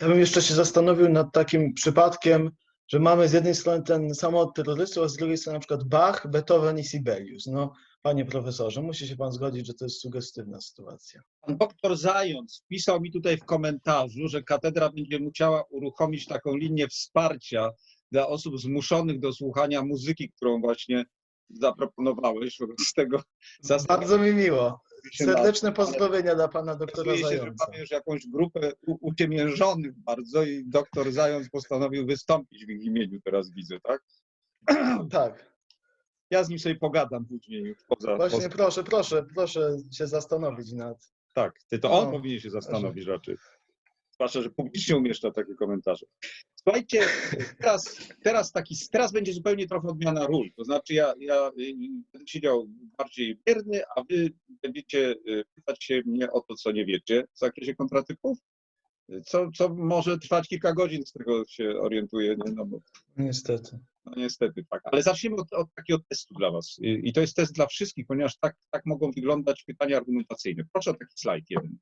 Ja bym jeszcze się zastanowił nad takim przypadkiem, że mamy z jednej strony ten samolot terrorystów, a z drugiej strony na przykład Bach, Beethoven i Sibelius. No, panie profesorze, musi się pan zgodzić, że to jest sugestywna sytuacja. Pan doktor Zając wpisał mi tutaj w komentarzu, że katedra będzie musiała uruchomić taką linię wsparcia dla osób zmuszonych do słuchania muzyki, którą właśnie zaproponowałeś. Wobec tego Bardzo mi miło. Na- Serdeczne pozdrowienia dla pana doktora się, że mamy już jakąś grupę u- uciemiężonych bardzo i doktor Zając postanowił wystąpić w ich imieniu, teraz widzę, tak? Tak, Ja z nim sobie pogadam później już poza... właśnie poza proszę, proszę, proszę się zastanowić nad. tak, ty to on No, powinien się zastanowić raczej. Zwłaszcza, że publicznie umieszcza takie komentarze. Słuchajcie, teraz, teraz taki, teraz będzie zupełnie trochę odmiana ról. To znaczy ja, ja y, będę siedział bardziej bierny, a wy będziecie y, pytać się mnie o to, co nie wiecie w zakresie kontratypów, co, co może trwać kilka godzin, z tego się orientuję, nie? No, bo, Niestety. no niestety tak. Ale zaczniemy od, od takiego testu dla was. I, I to jest test dla wszystkich, ponieważ tak, tak mogą wyglądać pytania argumentacyjne. Proszę o taki slajd jeden.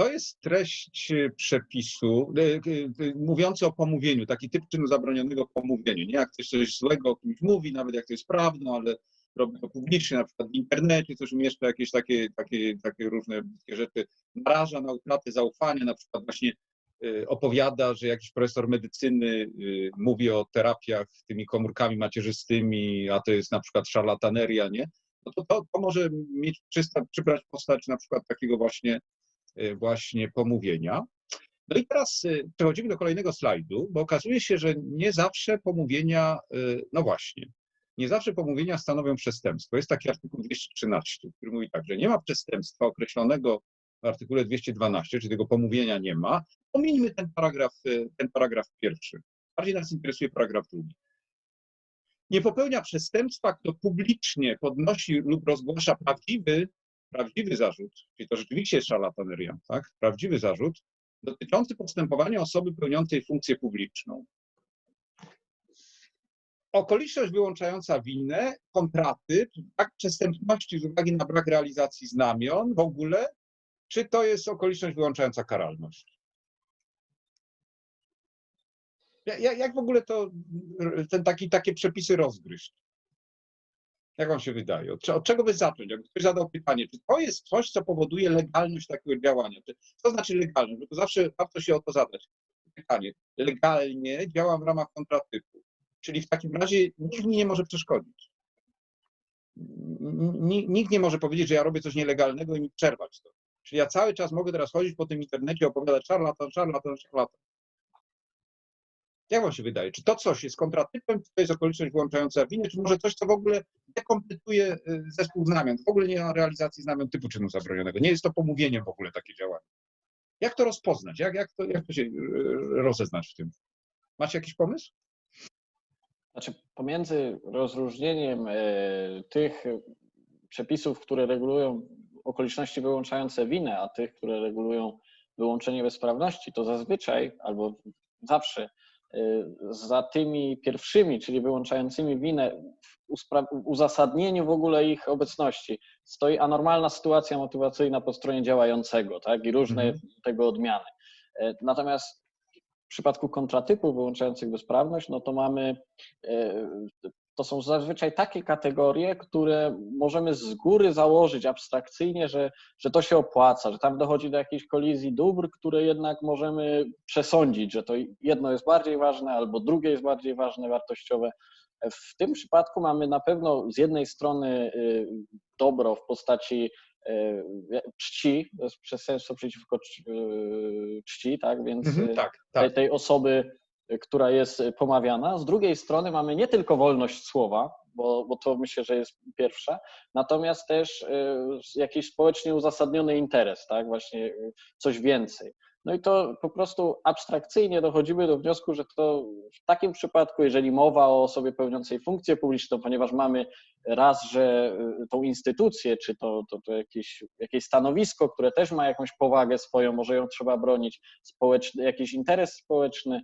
To jest treść e, przepisu e, e, mówiący o pomówieniu, taki typ czynu zabronionego pomówieniu. Nie jak ktoś coś złego o kimś mówi, nawet jak to jest prawdą, ale robi to publicznie, na przykład w internecie, coś umieszcza jakieś takie, takie, takie różne rzeczy, naraża na utratę zaufania, na przykład właśnie opowiada, że jakiś profesor medycyny mówi o terapiach tymi komórkami macierzystymi, a to jest na przykład szarlataneria, nie? No to, to, to może mieć czysta, przybrać postać na przykład takiego właśnie, e, właśnie pomówienia. No i teraz e, przechodzimy do kolejnego slajdu, bo okazuje się, że nie zawsze pomówienia, e, no właśnie, nie zawsze pomówienia stanowią przestępstwo. Jest taki artykuł 213, który mówi tak, że nie ma przestępstwa określonego w artykule 212, czyli tego pomówienia nie ma. Pomińmy ten paragraf, ten paragraf pierwszy. Bardziej nas interesuje paragraf drugi. Nie popełnia przestępstwa, kto publicznie podnosi lub rozgłasza prawdziwy, prawdziwy zarzut, czyli to rzeczywiście jest szarlataneria, tak? Prawdziwy zarzut dotyczący postępowania osoby pełniącej funkcję publiczną. Okoliczność wyłączająca winę, kontratyp, akt przestępności z uwagi na brak realizacji znamion w ogóle, czy to jest okoliczność wyłączająca karalność? Ja- ja- Jak w ogóle to, ten taki, takie przepisy rozgryźć? Jak wam się wydaje? Od, od czego by zacząć? Jakby ktoś zadał pytanie, czy to jest coś, co powoduje legalność takiego działania? Czy, co znaczy legalność? Bo to zawsze warto się o to zadać. Pytanie. Legalnie działam w ramach kontratypu. Czyli w takim razie nikt mi nie może przeszkodzić. Nikt nie może powiedzieć, że ja robię coś nielegalnego i mi przerwać to. Czyli ja cały czas mogę teraz chodzić po tym internecie opowiadać szarlatan, szarlatan, szarlatan. Jak wam się wydaje? Czy to coś jest kontratypem, czy to jest okoliczność wyłączająca winę, czy może coś, co w ogóle dekompletuje y, zespół znamion? W ogóle nie ma realizacji znamion typu czynu zabronionego. Nie jest to pomówieniem w ogóle takie działanie. Jak to rozpoznać? Jak, jak, to, jak to się y, rozeznać w tym? Macie jakiś pomysł? Znaczy, pomiędzy rozróżnieniem tych przepisów, które regulują okoliczności wyłączające winę, a tych, które regulują wyłączenie bezprawności, to zazwyczaj albo zawsze za tymi pierwszymi, czyli wyłączającymi winę, w uzasadnieniu w ogóle ich obecności stoi anormalna sytuacja motywacyjna po stronie działającego, tak, i różne Mhm. tego odmiany. E, Natomiast w przypadku kontratypów wyłączających bezprawność, no to mamy E, To są zazwyczaj takie kategorie, które możemy z góry założyć abstrakcyjnie, że, że to się opłaca, że tam dochodzi do jakiejś kolizji dóbr, które jednak możemy przesądzić, że to jedno jest bardziej ważne albo drugie jest bardziej ważne, wartościowe. W tym przypadku mamy na pewno z jednej strony y, dobro w postaci y, czci, to jest przestępstwo przeciwko y, czci, tak, więc Mhm, y, tak, tej, tak. tej osoby, która jest pomawiana. Z drugiej strony mamy nie tylko wolność słowa, bo, bo to myślę, że jest pierwsze, natomiast też y, jakiś społecznie uzasadniony interes, tak, właśnie y, coś więcej. No i to po prostu abstrakcyjnie dochodzimy do wniosku, że to w takim przypadku, jeżeli mowa o osobie pełniącej funkcję publiczną, ponieważ mamy raz, że y, tą instytucję, czy to, to, to jakieś, jakieś stanowisko, które też ma jakąś powagę swoją, może ją trzeba bronić, społeczny, jakiś interes społeczny,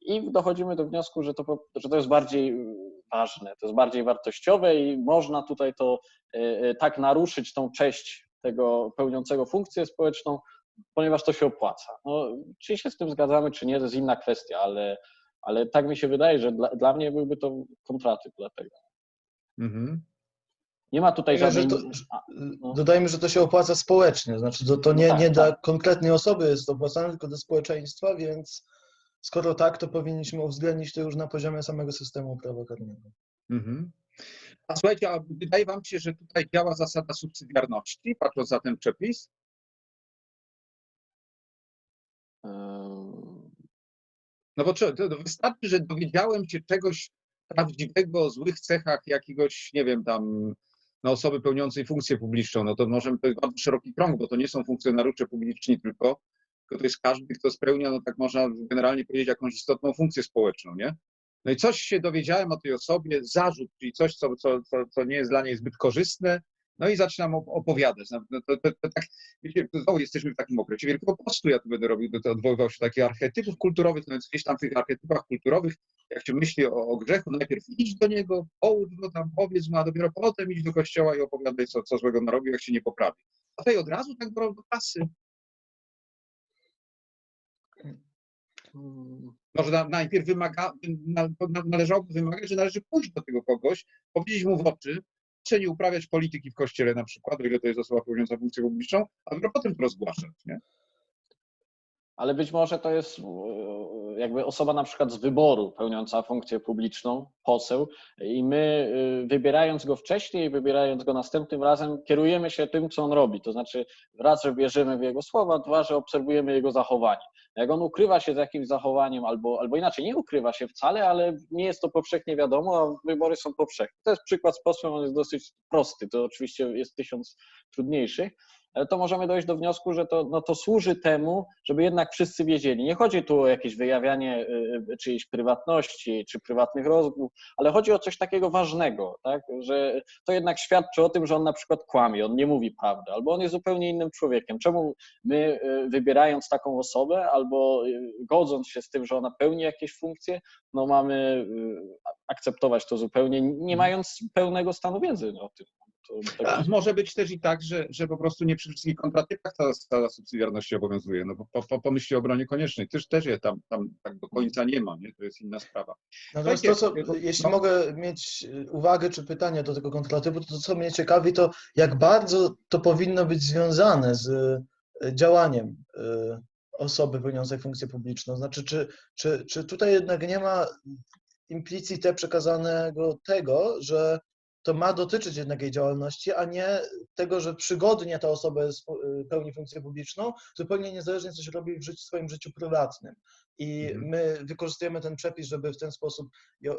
i dochodzimy do wniosku, że to, że to jest bardziej ważne, to jest bardziej wartościowe i można tutaj to e, e, tak naruszyć tą cześć tego pełniącego funkcję społeczną, ponieważ to się opłaca. No, czy się z tym zgadzamy, czy nie, to jest inna kwestia, ale, ale tak mi się wydaje, że dla, dla mnie byłby to kontratyp dlatego. Mhm. Nie ma tutaj Że żadnej... to- no. Dodajmy, że to się opłaca społecznie, znaczy to, to nie, tak, nie dla tak. konkretnej osoby jest opłacane, tylko dla społeczeństwa, więc skoro tak, to powinniśmy uwzględnić to już na poziomie samego systemu prawa karnego. Mhm. A słuchajcie, a wydaje wam się, że tutaj działa zasada subsydiarności, patrząc na ten przepis? Ym, No bo czy, wystarczy, że dowiedziałem się czegoś prawdziwego o złych cechach jakiegoś, nie wiem, tam no, osoby pełniącej funkcję publiczną, no to możemy to jest bardzo szeroki krąg, bo to nie są funkcjonariusze publiczni tylko, tylko to jest każdy, kto spełnia, no tak można generalnie powiedzieć, jakąś istotną funkcję społeczną, nie? No i coś się dowiedziałem o tej osobie, zarzut, czyli coś, co, co, co, nie jest dla niej zbyt korzystne, no i zaczynam op- opowiadać. No, to, to, to, to tak, wiecie, to znowu jesteśmy w takim okresie Wielkiego Postu, ja tu będę robił, to, odwoływał się do takich archetypów kulturowych, no więc gdzieś tam w tych archetypach kulturowych, jak się myśli o, o grzechu, najpierw idź do niego, połóż go tam, powiedz mu, a dopiero potem idź do kościoła i opowiadaj, co, co złego narobił, jak się nie poprawi. A tutaj od razu tak do, do Może na, najpierw wymaga, na, na, należałoby wymagać, że należy pójść do tego kogoś, powiedzieć mu w oczy, proszę nie uprawiać polityki w kościele na przykład, o ile to jest osoba pełniąca funkcję publiczną, a dopiero potem to rozgłaszać, nie? Ale być może to jest e, jakby osoba na przykład z wyboru pełniąca funkcję publiczną, poseł, i my e, wybierając go wcześniej, wybierając go następnym razem, kierujemy się tym, co on robi. To znaczy, raz, że wierzymy w jego słowa, dwa, że obserwujemy jego zachowanie. Jak on ukrywa się z jakimś zachowaniem, albo, albo inaczej, nie ukrywa się wcale, ale nie jest to powszechnie wiadomo, a wybory są powszechne. To jest przykład z posłem, on jest dosyć prosty. To oczywiście jest tysiąc trudniejszych to możemy dojść do wniosku, że to, no to służy temu, żeby jednak wszyscy wiedzieli. Nie chodzi tu o jakieś wyjawianie y, czyjejś prywatności czy prywatnych rozmów, ale chodzi o coś takiego ważnego, tak? że to jednak świadczy o tym, że on na przykład kłamie, on nie mówi prawdy, albo on jest zupełnie innym człowiekiem. Czemu my wybierając taką osobę albo godząc się z tym, że ona pełni jakieś funkcje, no mamy akceptować to zupełnie, nie mając pełnego stanu wiedzy o tym. To, tak może być też i tak, że, że po prostu nie przy wszystkich kontratypach ta zasada subsydiarności obowiązuje. No bo po, po, po myśli o obronie koniecznej też, też je tam, tam tak do końca nie ma, nie? To jest inna sprawa. Natomiast to, co, Słuchajcie, jeśli no. mogę mieć y, uwagę czy pytanie do tego kontratypu, to co mnie ciekawi, to jak bardzo to powinno być związane z y, działaniem y, osoby pełniącej funkcję publiczną. Znaczy, czy, czy, czy tutaj jednak nie ma implicite przekazanego tego, że to ma dotyczyć jednak jej działalności, a nie tego, że przygodnie ta osoba y, pełni funkcję publiczną, zupełnie niezależnie coś robi w życiu, swoim życiu prywatnym. I Mhm. my wykorzystujemy ten przepis, żeby w ten sposób ją,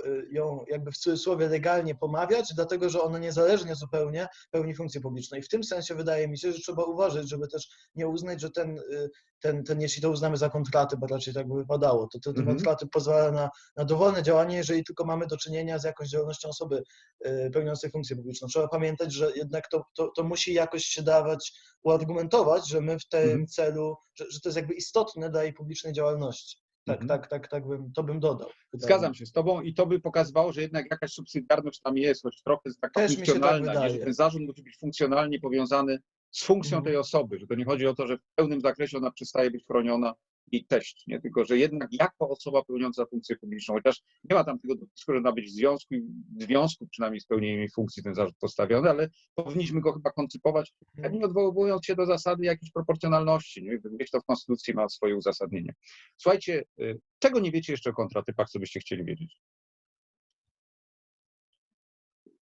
y, jakby w cudzysłowie legalnie pomawiać, dlatego że ona niezależnie zupełnie pełni funkcję publiczną. I w tym sensie wydaje mi się, że trzeba uważać, żeby też nie uznać, że ten, y, ten, ten jeśli to uznamy za kontraty, bo raczej tak by wypadało, to te, te Mhm. kontraty pozwala na, na dowolne działanie, jeżeli tylko mamy do czynienia z jakąś działalnością osoby y, pełniącej funkcję publiczną. Trzeba pamiętać, że jednak to, to, to musi jakoś się dawać, uargumentować, że my w tym Mhm. celu, że, że to jest jakby istotne dla jej publicznej działalności. Tak, Mhm. tak, tak, tak bym, to bym dodał. Zgadzam się z Tobą i to by pokazywało, że jednak jakaś subsydiarność tam jest, choć trochę jest taka Też tak funkcjonalna, nie, że ten zarzut musi być funkcjonalnie powiązany z funkcją Mhm. tej osoby, że to nie chodzi o to, że w pełnym zakresie ona przestaje być chroniona i teść, nie? tylko że jednak jako osoba pełniąca funkcję publiczną, chociaż nie ma tam tego dopisku, że ma być w związku, w związku przynajmniej z pełnieniem funkcji ten zarzut postawiony, ale powinniśmy go chyba koncypować, Mhm. nie odwołując się do zasady jakiejś proporcjonalności, nie? gdzieś to w Konstytucji ma swoje uzasadnienie. Słuchajcie, y, czego nie wiecie jeszcze o kontratypach, co byście chcieli wiedzieć?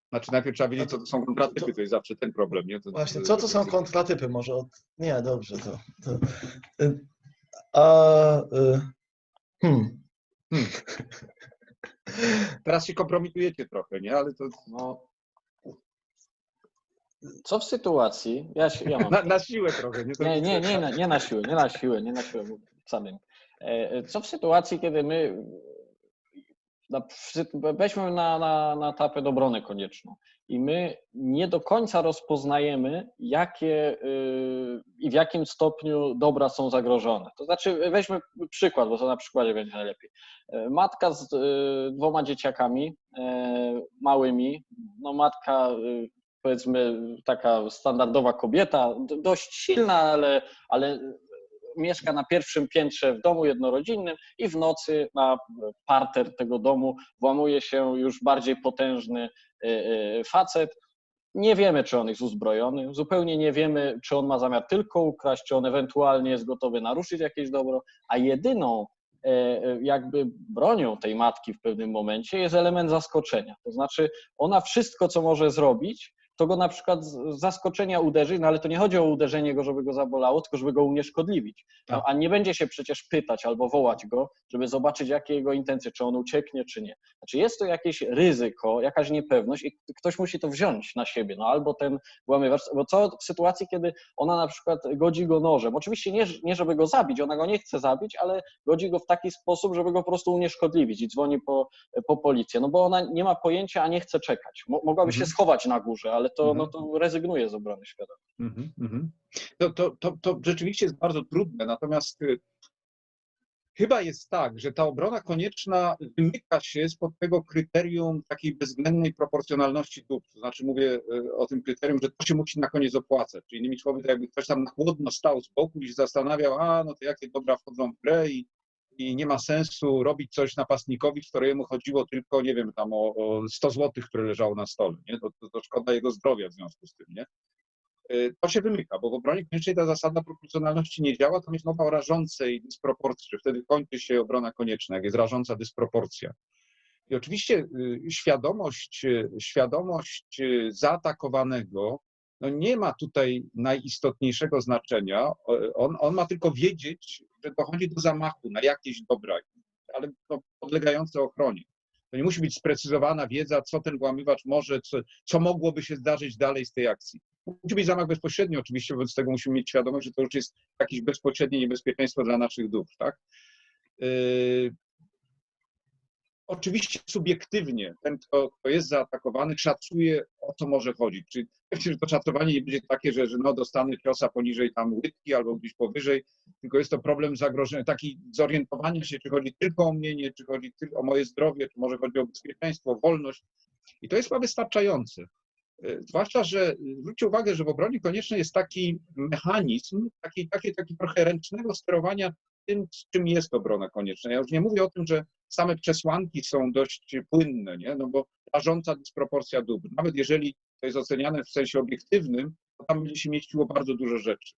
Znaczy najpierw trzeba wiedzieć, co to są kontratypy, to jest zawsze ten problem, nie? To, Właśnie, co to są kontratypy? Może od... Nie, dobrze, to... to... A, y, hmm. Teraz się kompromitujecie trochę, nie? Ale to No, co w sytuacji, ja, się, ja mam na, na siłę trochę, nie? To Nie, nie, nie, na- nie na siłę, nie na siłę, nie na siłę samym. E, Co w sytuacji, kiedy my na, weźmy na, na, na tapet obronę konieczną i my nie do końca rozpoznajemy, jakie y, i w jakim stopniu dobra są zagrożone. To znaczy, weźmy przykład, bo to na przykładzie będzie najlepiej. E, Matka z y, dwoma dzieciakami e, małymi. No matka, y, powiedzmy, taka standardowa kobieta, dość silna, ale, ale mieszka na pierwszym piętrze w domu jednorodzinnym i w nocy na parter tego domu włamuje się już bardziej potężny facet. Nie wiemy, czy on jest uzbrojony, zupełnie nie wiemy, czy on ma zamiar tylko ukraść, czy on ewentualnie jest gotowy naruszyć jakieś dobro, a jedyną e, jakby bronią tej matki w pewnym momencie jest element zaskoczenia. To znaczy, ona wszystko, co może zrobić, to go na przykład z zaskoczenia uderzy, no ale to nie chodzi o uderzenie go, żeby go zabolało, tylko żeby go unieszkodliwić. No, Tak. a nie będzie się przecież pytać albo wołać go, żeby zobaczyć, jakie jego intencje, czy on ucieknie, czy nie. Znaczy jest to jakieś ryzyko, jakaś niepewność i ktoś musi to wziąć na siebie, no albo ten włamywacz, bo co w sytuacji, kiedy ona na przykład godzi go nożem, oczywiście nie, nie żeby go zabić, ona go nie chce zabić, ale godzi go w taki sposób, żeby go po prostu unieszkodliwić i dzwoni po, po policję, no bo ona nie ma pojęcia, a nie chce czekać. Mo, mogłaby się Mhm. schować na górze, ale to, Mhm. no to rezygnuje z obrony świadomej. Mhm, mhm. To, to, to, to rzeczywiście jest bardzo trudne, natomiast y, chyba jest tak, że ta obrona konieczna wymyka się spod tego kryterium takiej bezwzględnej proporcjonalności dóbr. To znaczy mówię y, o tym kryterium, że to się musi na koniec opłacać. Czyli innymi słowy, to jakby ktoś tam na chłodno stał z boku i się zastanawiał, a no to jakie dobra wchodzą w grę i, i nie ma sensu robić coś napastnikowi, któremu chodziło tylko, nie wiem, tam o, o 100 złotych, które leżało na stole. Nie? To, to, to szkoda jego zdrowia w związku z tym. Nie? Y, to się wymyka, bo w obronie koniecznej ta zasada proporcjonalności nie działa, tam jest mowa o rażącej dysproporcji, wtedy kończy się obrona konieczna, jak jest rażąca dysproporcja. I oczywiście y, świadomość, y, świadomość zaatakowanego no nie ma tutaj najistotniejszego znaczenia. On, on ma tylko wiedzieć, że dochodzi do zamachu na jakieś dobra, ale podlegające ochronie. To nie musi być sprecyzowana wiedza, co ten włamywacz może, co, co mogłoby się zdarzyć dalej z tej akcji. Musi być zamach bezpośredni oczywiście, wobec tego musimy mieć świadomość, że to już jest jakieś bezpośrednie niebezpieczeństwo dla naszych dóbr, tak? Oczywiście subiektywnie ten, kto, kto jest zaatakowany, szacuje, o co może chodzić. Czyli to szacowanie nie będzie takie, że, że no, dostanę ciosa poniżej tam łydki albo gdzieś powyżej, tylko jest to problem zagrożenia, taki zorientowania się, czy chodzi tylko o mnie, czy chodzi tylko o moje zdrowie, czy może chodzi o bezpieczeństwo, wolność. I to jest chyba wystarczające. E, Zwłaszcza, że e, zwróćcie uwagę, że w obronie konieczny jest taki mechanizm, taki, taki, taki trochę ręcznego sterowania tym, czym jest obrona konieczna. Ja już nie mówię o tym, że same przesłanki są dość płynne, nie? no bo rażąca dysproporcja dóbr. Nawet jeżeli to jest oceniane w sensie obiektywnym, to tam będzie się mieściło bardzo dużo rzeczy.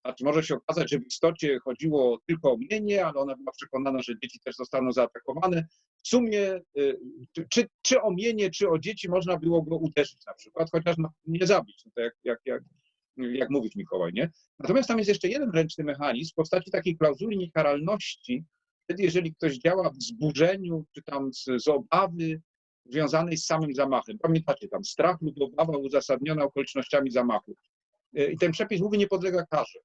Znaczy może się okazać, że w istocie chodziło tylko o mienie, ale ona była przekonana, że dzieci też zostaną zaatakowane. W sumie y, czy- czy, czy o mienie, czy o dzieci można było go uderzyć na przykład, chociaż no, nie zabić, no to jak, jak, jak, jak mówić Mikołaj, nie? Natomiast tam jest jeszcze jeden ręczny mechanizm w postaci takiej klauzuli niekaralności, wtedy jeżeli ktoś działa w wzburzeniu, czy tam z, z obawy związanej z samym zamachem. Pamiętacie, tam strach lub obawa uzasadniona okolicznościami zamachu. Y, I ten przepis mówi, nie podlega karze.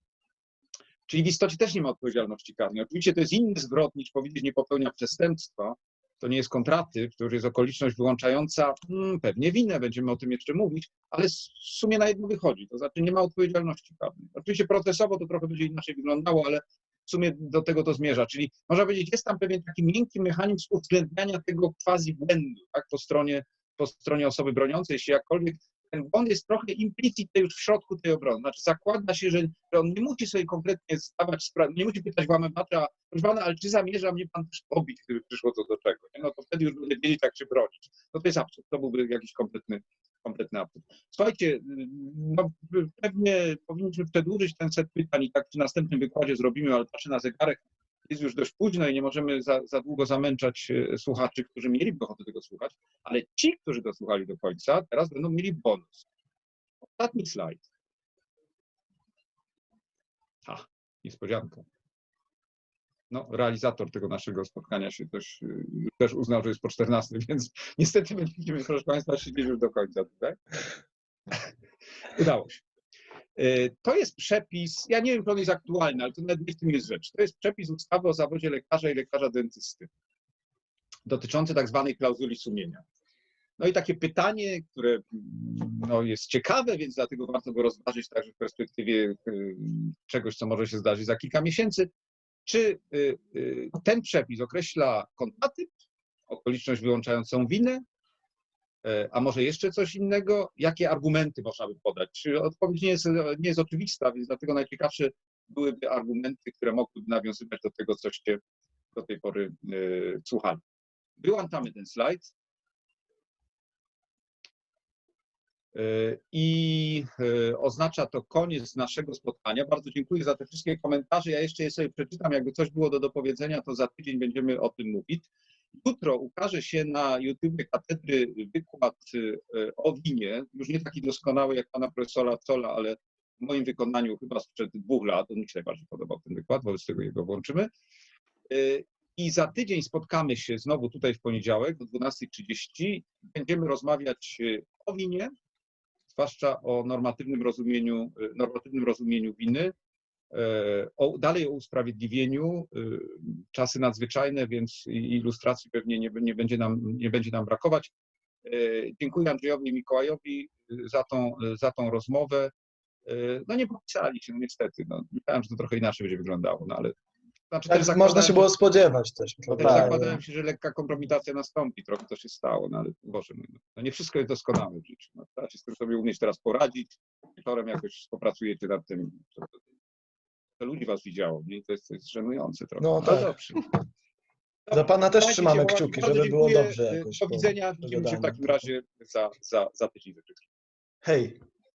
Czyli w istocie też nie ma odpowiedzialności karnej. Oczywiście to jest inny zwrot niż powiedzieć nie popełnia przestępstwa. To nie jest kontratyp, to już jest okoliczność wyłączająca hmm, pewnie winę, będziemy o tym jeszcze mówić, ale w sumie na jedno wychodzi, to znaczy nie ma odpowiedzialności karnej. Oczywiście procesowo to trochę będzie inaczej wyglądało, ale w sumie do tego to zmierza. Czyli można powiedzieć, jest tam pewien taki miękki mechanizm uwzględniania tego quasi błędu tak, po, stronie, po stronie osoby broniącej, jeśli jakkolwiek ten błąd jest trochę implicit już w środku tej obrony. Znaczy zakłada się, że, on nie musi sobie konkretnie zdawać sprawy, nie musi pytać włamywacza, proszę pana, ale czy zamierza mnie pan też pobić, gdyby przyszło co do czego? Nie? No to wtedy już będę wiedzieć, jak się bronić. No to jest absurd, to byłby jakiś kompletny, kompletny absurd. Słuchajcie, no pewnie powinniśmy przedłużyć ten set pytań i tak w następnym wykładzie zrobimy, ale patrzę na zegarek, jest już dość późno i nie możemy za, za długo zamęczać e, słuchaczy, którzy mieliby ochotę tego słuchać, ale ci, którzy dosłuchali do końca, teraz będą mieli bonus. Ostatni slajd. Ha, niespodzianka. No, realizator tego naszego spotkania się też, y, też uznał, że jest po 14, więc niestety będziemy, proszę Państwa, siedzieć już do końca tutaj. Udało się. Y, To jest przepis, ja nie wiem, czy on jest aktualny, ale to nawet nie w tym jest rzecz. To jest przepis ustawy o zawodzie lekarza i lekarza dentysty dotyczący tak zwanej klauzuli sumienia. No i takie pytanie, które no, jest ciekawe, więc dlatego warto go rozważyć także w perspektywie y, czegoś, co może się zdarzyć za kilka miesięcy. Czy y, ten przepis określa kontratyp, okoliczność wyłączającą winę, E, A może jeszcze coś innego? Jakie argumenty można by podać? Odpowiedź nie jest, nie jest oczywista, więc dlatego najciekawsze byłyby argumenty, które mogłyby nawiązywać do tego, coście do tej pory e, słuchali. Wyłączamy ten slajd. E, I e, oznacza to koniec naszego spotkania. Bardzo dziękuję za te wszystkie komentarze. Ja jeszcze je sobie przeczytam. Jakby coś było do dopowiedzenia, to za tydzień będziemy o tym mówić. Jutro ukaże się na YouTubie katedry wykład e, o winie, już nie taki doskonały jak pana profesora Cola, ale w moim wykonaniu chyba sprzed dwóch lat. On mi się najbardziej podobał ten wykład, wobec tego jego włączymy. E, I za tydzień spotkamy się znowu tutaj w poniedziałek o 12.30. Będziemy rozmawiać e, o winie, zwłaszcza o normatywnym rozumieniu, normatywnym rozumieniu winy, o, dalej o usprawiedliwieniu, e, czasy nadzwyczajne, więc ilustracji pewnie nie, nie, będzie nam, nie będzie nam brakować. E, Dziękuję Andrzejowi Mikołajowi e, za tą, za tą rozmowę. E, No nie popisali się, no niestety. No, myślałem, że to trochę inaczej będzie wyglądało, no ale znaczy Tak można się było spodziewać też. też prawda? zakładałem się, że lekka kompromitacja nastąpi, trochę to się stało, no ale Boże mój, no, no nie wszystko jest doskonałe w życiu. No, trzeba się z tym sobie umieć teraz poradzić. Wieczorem jakoś popracujecie nad tym. Ludzi was widziało, nie? To jest, to jest żenujące trochę. No Ale tak. dobrze. Za pana też trzymamy kciuki, żeby było dobrze jakoś Do widzenia. Widzimy się w takim razie za, za, za tydzień. Hej.